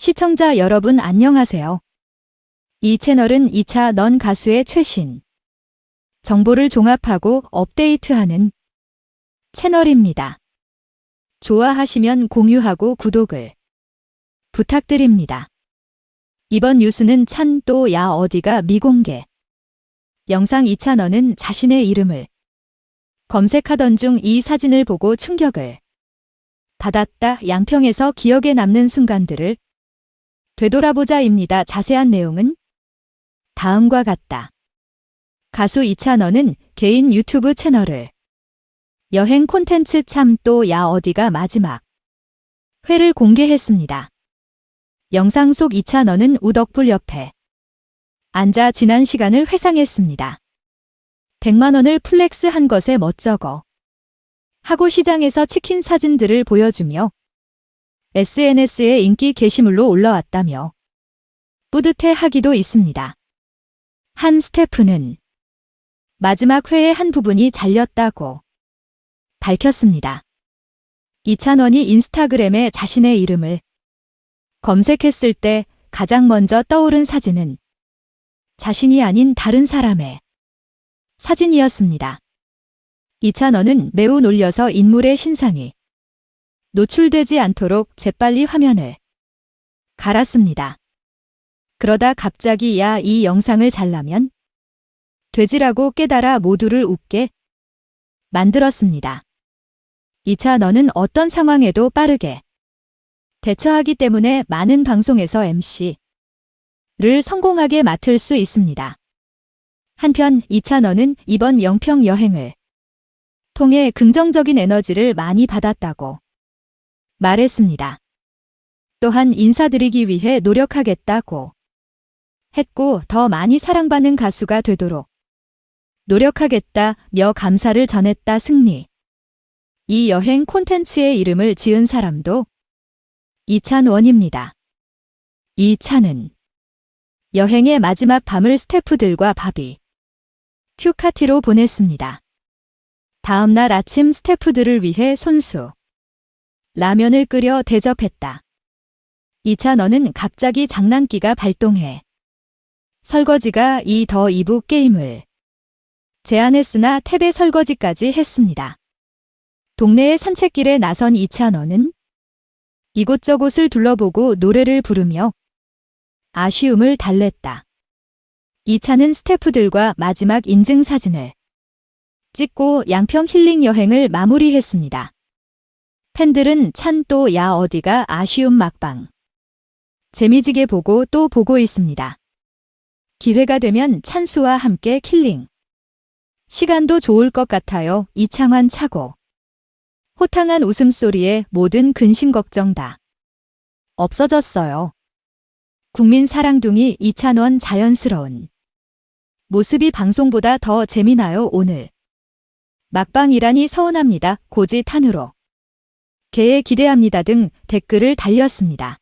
시청자 여러분 안녕하세요. 이 채널은 2차 넌 가수의 최신 정보를 종합하고 업데이트하는 채널입니다. 좋아하시면 공유하고 구독을 부탁드립니다. 이번 뉴스는 찬 또 야 어디가 미공개. 영상 2차 너는 자신의 이름을 검색하던 중 이 사진을 보고 충격을 받았다. 양평에서 기억에 남는 순간들을 되돌아보자입니다. 자세한 내용은 다음과 같다. 가수 이찬원은 개인 유튜브 채널을 여행 콘텐츠 참 또 야 어디가 마지막 회를 공개했습니다. 영상 속 이찬원은 우덕불 옆에 앉아 지난 시간을 회상했습니다. 100만 원을 플렉스 한 것에 멋쩍어 하고 시장에서 치킨 사진들을 보여주며 SNS에 인기 게시물로 올라왔다며 뿌듯해 하기도 있습니다. 한 스태프는 마지막 회의 한 부분이 잘렸다고 밝혔습니다. 이찬원이 인스타그램에 자신의 이름을 검색했을 때 가장 먼저 떠오른 사진은 자신이 아닌 다른 사람의 사진이었습니다. 이찬원은 매우 놀려서 인물의 신상이 노출되지 않도록 재빨리 화면을 갈았습니다. 그러다 갑자기 야 이 영상을 잘라면 돼지라고 깨달아 모두를 웃게 만들었습니다. 이찬원은 어떤 상황에도 빠르게 대처하기 때문에 많은 방송에서 MC를 성공하게 맡을 수 있습니다. 한편 이찬원은 이번 영평 여행을 통해 긍정적인 에너지를 많이 받았다고 말했습니다. 또한 인사드리기 위해 노력하겠다고 했고 더 많이 사랑받는 가수가 되도록 노력하겠다며 감사를 전했다 승리. 이 여행 콘텐츠의 이름을 지은 사람도 이찬원입니다. 이찬은 여행의 마지막 밤을 스태프들과 바비 큐카티로 보냈습니다. 다음 날 아침 스태프들을 위해 손수 라면을 끓여 대접했다. 이찬원은 갑자기 장난기가 발동해 설거지가 이더 2부 게임을 제안했으나 탭의 설거지까지 했습니다. 동네의 산책길에 나선 이찬원은 이곳저곳을 둘러보고 노래를 부르며 아쉬움을 달랬다. 이차는 스태프들과 마지막 인증 사진을 찍고 양평 힐링 여행을 마무리했습니다. 팬들은 찬 또 야 어디가 아쉬움 막방. 재미지게 보고 또 보고 있습니다. 기회가 되면 찬수와 함께 킬링. 시간도 좋을 것 같아요. 이창환 차고. 호탕한 웃음소리에 모든 근심 걱정 다 없어졌어요. 국민 사랑둥이 이찬원 자연스러운 모습이 방송보다 더 재미나요 오늘. 막방이라니 서운합니다. 고지 탄으로. 개에 기대합니다 등 댓글을 달렸습니다.